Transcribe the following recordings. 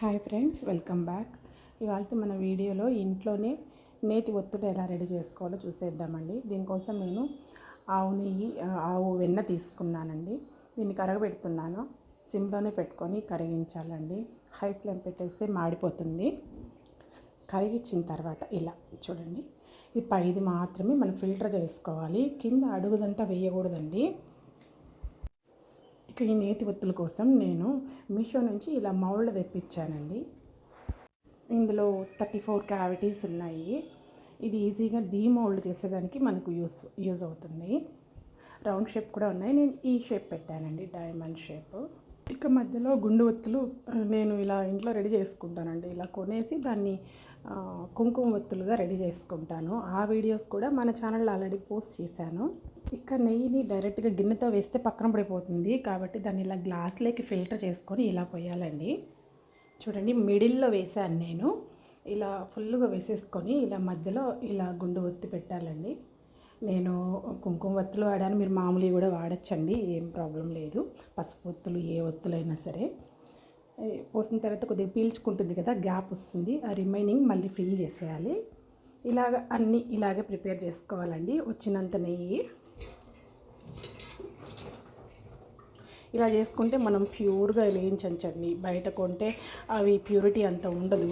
Hi friends welcome back. ఇవాళ మన వీడియోలో ఇంట్లోనే నేతి ఒత్తిడి ఎలా రెడీ చేసుకోవాలో చూసేద్దామండి. దీనికోసం నేను ఆవు నెయ్యి ఆవు వెన్న తీసుకున్నానండి. దీన్ని కరగబెడుతున్నాను. సిమ్లోనే పెట్టుకొని కరిగించాలండి. హై ఫ్లేమ్ పెట్టేస్తే మాడిపోతుంది. కరిగించిన తర్వాత ఇలా చూడండి. ఈ పైది మాత్రమే మనం ఫిల్టర్ చేసుకోవాలి. కింద అడుగుదంతా వేయకూడదండి. ఈ నేతి ఒత్తుల కోసం నేను మీషో నుంచి ఇలా మౌల్డ్ తెప్పించానండి. ఇందులో థర్టీ ఫోర్ క్యావిటీస్ ఉన్నాయి. ఇది ఈజీగా డీమౌల్డ్ చేసేదానికి మనకు యూస్ యూజ్ అవుతుంది. రౌండ్ షేప్ కూడా ఉన్నాయి. నేను ఈ షేప్ పెట్టానండి డైమండ్ షేప్. ఇక మధ్యలో గుండు ఒత్తులు నేను ఇలా ఇంట్లో రెడీ చేసుకుంటానండి. ఇలా కొనేసి దాన్ని కుంకుమ ఒత్తులుగా రెడీ చేసుకుంటాను. ఆ వీడియోస్ కూడా మన ఛానల్లో ఆల్రెడీ పోస్ట్ చేశాను. ఇక నెయ్యిని డైరెక్ట్గా గిన్నెతో వేస్తే పక్కన పడిపోతుంది. కాబట్టి దాన్ని ఇలా గ్లాస్లోకి ఫిల్టర్ చేసుకొని ఇలా పోయాలండి చూడండి మిడిల్లో వేసాను నేను. ఇలా ఫుల్గా వేసేసుకొని ఇలా మధ్యలో ఇలా గుండు ఒత్తి పెట్టాలండి. నేను కుంకుమ ఒత్తులు వాడాను. మీరు మామూలు కూడా వాడచ్చండి ఏం ప్రాబ్లం లేదు. పసుపు ఒత్తులు ఏ ఒత్తులైనా సరే. పోసిన తర్వాత కొద్దిగా పీల్చుకుంటుంది కదా గ్యాప్ వస్తుంది. ఆ రిమైనింగ్ మళ్ళీ ఫిల్ చేసేయాలి. ఇలాగ అన్నీ ఇలాగే ప్రిపేర్ చేసుకోవాలండి. వచ్చినంత నెయ్యి. ఇలా చేసుకుంటే మనం ప్యూర్గా వేయించండి బయట కొంటే అవి ప్యూరిటీ అంత ఉండదు.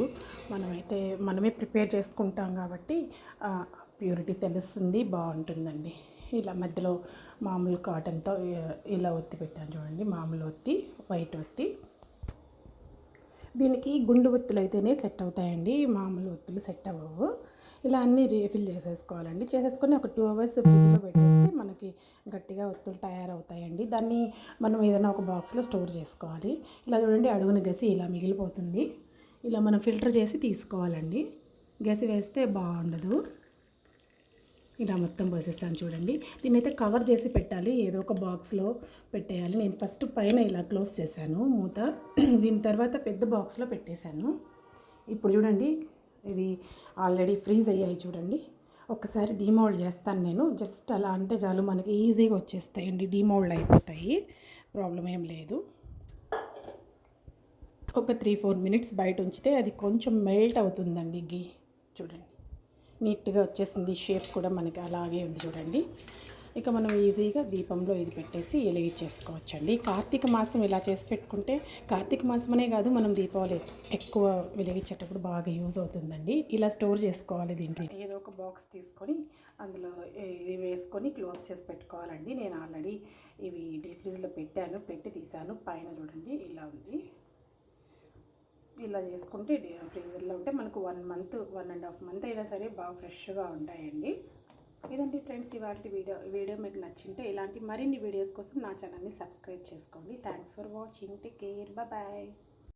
మనమైతే మనమే ప్రిపేర్ చేసుకుంటాం కాబట్టి ప్యూరిటీ తెలుస్తుంది బాగుంటుందండి. ఇలా మధ్యలో మామూలు కాటన్తో ఇలా ఒత్తి పెట్టాను చూడండి. మామూలు ఒత్తి వైట్ ఒత్తి. దీనికి గుండు ఒత్తులు అయితేనే సెట్ అవుతాయండి. మామూలు ఒత్తులు సెట్ అవ్వవు. ఇలా అన్నీ రీఫిల్ చేసేసుకోవాలండి. చేసేసుకొని ఒక టూ అవర్స్ ఫ్రిడ్జ్లో పెట్టేస్తే మనకి గట్టిగా ఒత్తులు తయారవుతాయండి. దాన్ని మనం ఏదైనా ఒక బాక్స్లో స్టోర్ చేసుకోవాలి. ఇలా చూడండి అడుగున గసి ఇలా మిగిలిపోతుంది. ఇలా మనం ఫిల్టర్ చేసి తీసుకోవాలండి. గసి వేస్తే బాగుండదు. ఇలా మొత్తం పోసేస్తాను చూడండి. దీన్ని అయితే కవర్ చేసి పెట్టాలి. ఏదో ఒక బాక్స్లో పెట్టేయాలి. నేను ఫస్ట్ పైన ఇలా క్లోజ్ చేశాను మూత. దీని తర్వాత పెద్ద బాక్స్లో పెట్టేశాను. ఇప్పుడు చూడండి ఇది ఆల్రెడీ ఫ్రీజ్ అయ్యాయి చూడండి. ఒకసారి డీమౌల్డ్ చేస్తాను నేను. జస్ట్ అలా అంటే చాలు మనకి ఈజీగా వచ్చేస్తాయండి. డీమౌల్డ్ అయిపోతాయి. ప్రాబ్లం ఏం లేదు. ఒక త్రీ ఫోర్ మినిట్స్ బయట ఉంచితే అది కొంచెం మెల్ట్ అవుతుందండి గీ. చూడండి. నీట్గా వచ్చేసింది. షేప్ కూడా మనకి అలాగే ఉంది చూడండి. ఇక మనం ఈజీగా దీపంలో ఇది పెట్టేసి వెలిగించేసుకోవచ్చండి. కార్తీక మాసం ఇలా చేసి పెట్టుకుంటే కార్తీక మాసమనే కాదు మనం దీపావళి ఎక్కువ వెలిగించేటప్పుడు బాగా యూజ్ అవుతుందండి. ఇలా స్టోర్ చేసుకోవాలి దీంట్లో. ఏదో ఒక బాక్స్ తీసుకొని అందులో ఇవి వేసుకొని క్లోజ్ చేసి పెట్టుకోవాలండి. నేను ఆల్రెడీ ఇవి డీప్ ఫ్రిడ్జ్లో పెట్టాను పెట్టి తీసాను పైన చూడండి ఇలా ఉంది. ఇలా చేసుకుంటే ఫ్రీజర్లో ఉంటే మనకు one month one and half month అయినా సరే బాగా ఫ్రెష్గా ఉంటాయండి. ఇదండి ఫ్రెండ్స్ ఇవాళ వీడియో. వీడియో మీకు నచ్చింటే ఇలాంటి మరిన్ని వీడియోస్ కోసం నా ఛానల్ని సబ్స్క్రైబ్ చేసుకోండి. Thanks for watching take care bye